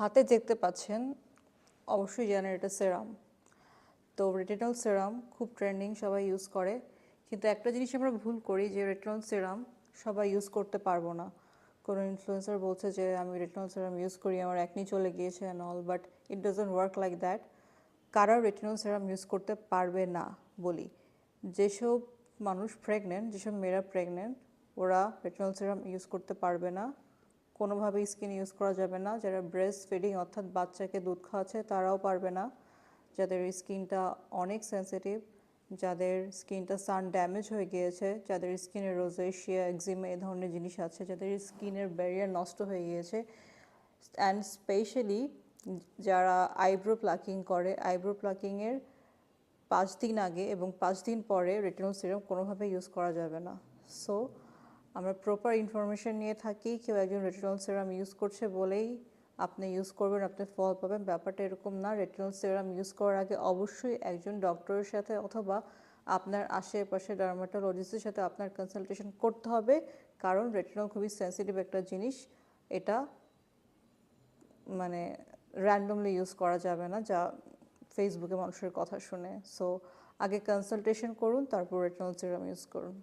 হাতে দেখতে পাচ্ছেন অবশ্যই জানেন এটা সেরাম তো রেটিনল সেরাম খুব ট্রেন্ডিং সবাই ইউজ করে। কিন্তু একটা জিনিস আমরা ভুল করি যে রেটিনল সেরাম সবাই ইউজ করতে পারব না। কোনো ইনফ্লুয়েন্সার বলছে যে, আমি রেটিনল সেরাম ইউজ করি, আমার একনি চলে গিয়েছে and all but it doesn't work like that কারা রেটিনল সেরাম ইউজ করতে পারবে না বলি? যেসব মানুষ প্রেগনেন্ট যেসব মেয়েরা প্রেগনেন্ট ওরা রেটিনল সেরাম ইউজ করতে পারবে না। কোনোভাবেই স্কিন ইউজ করা যাবে না। যারা ব্রেস্ট ফিডিং অর্থাৎ বাচ্চাকে দুধ খাওয়াচ্ছে, তারাও পারবে না। যাদের স্কিনটা অনেক সেন্সিটিভ যাদের স্কিনটা সান ড্যামেজ হয়ে গিয়েছে, যাদের স্কিনের রোজেশিয়া একজিমা এই ধরনের জিনিস আছে, যাদের স্কিনের ব্যারিয়ার নষ্ট হয়ে গিয়েছে। অ্যান্ড স্পেশালি যারা আইব্রো প্লাকিং করে আইব্রো প্লাকিংয়ের পাঁচ দিন আগে এবং পাঁচ দিন পরে রেটিনল সিরাম কোনোভাবে ইউজ করা যাবে না। সো আমরা প্রপার ইনফরমেশন নিয়ে থাকি, কেউ একজন রেটিনল সিরাম ইউজ করছে বলেই আপনি ইউজ করবেন, আপনি ফল পাবেন। ব্যাপারটা এরকম না রেটিনল সিরাম ইউজ করার আগে অবশ্যই একজন ডক্টরের সাথে অথবা আপনার আশেপাশে ডার্মাটোলজিস্টের সাথে আপনার কনসালটেশন করতে হবে, কারণ রেটিনল খুবই সেন্সিটিভ একটা জিনিস। এটা মানে র্যান্ডমলি ইউজ করা যাবে না, যা ফেসবুকে মানুষের কথা শুনে। সো আগে কনসালটেশন করুন, তারপর রেটিনল সিরাম ইউজ করুন।